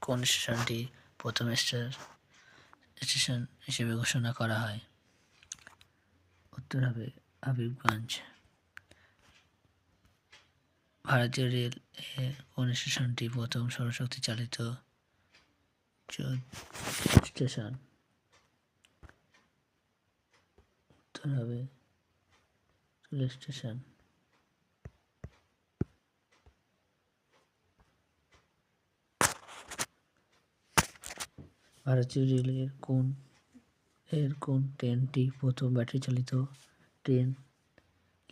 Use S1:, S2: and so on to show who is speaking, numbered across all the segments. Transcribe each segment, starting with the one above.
S1: কোন স্টেশনটি প্রথম স্টে- স্টেশন হিসেবে ঘোষণা করা হয়? উত্তর হবে হাবিবগঞ্জ। ভারতীয় রেল কোন স্টেশনটি প্রথম সৌরশক্তি চালিত স্টেশন? উত্তর হবে স্টেশন। ভারতীয় রেলের কোন, এর কোন ট্রেনটি প্রথম ব্যাটারি চালিত train?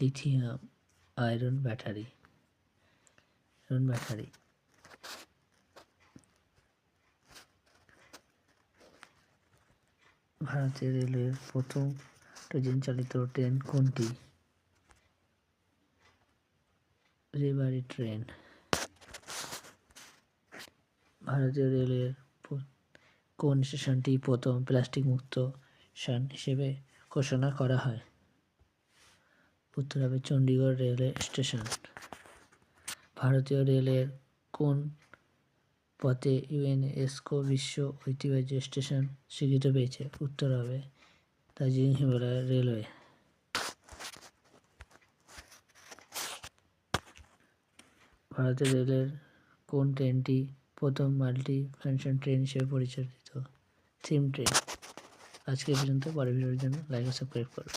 S1: Lithium, iron battery. Iron battery. ভারতীয় রেলের প্রথম ডিজেল চালিত ট্রেন কোনটি? রেবারি ট্রেন। ভারতীয় রেলের কোন স্টেশনটি প্রথম প্লাস্টিক মুক্ত স্টেশন হিসেবে ঘোষণা করা হয়? উত্তর হবে চণ্ডীগড় রেলওয়ে স্টেশন। ভারতীয় রেলের কোন পথে ইউএনএসকো বিশ্ব ঐতিহ্য স্টেশন স্বীকৃত পেয়েছে? উত্তর হবে দার্জিলিং হিমালয় রেলওয়ে। ভারতীয় রেলের কোন ট্রেনটি প্রথম মাল্টি ফাংশন ট্রেন হিসেবে পরিচালিত, থিম ট্রেন। আজকে পর্যন্ত, পরের ভিডিওর জন্য লাইক ও সাবস্ক্রাইব করুন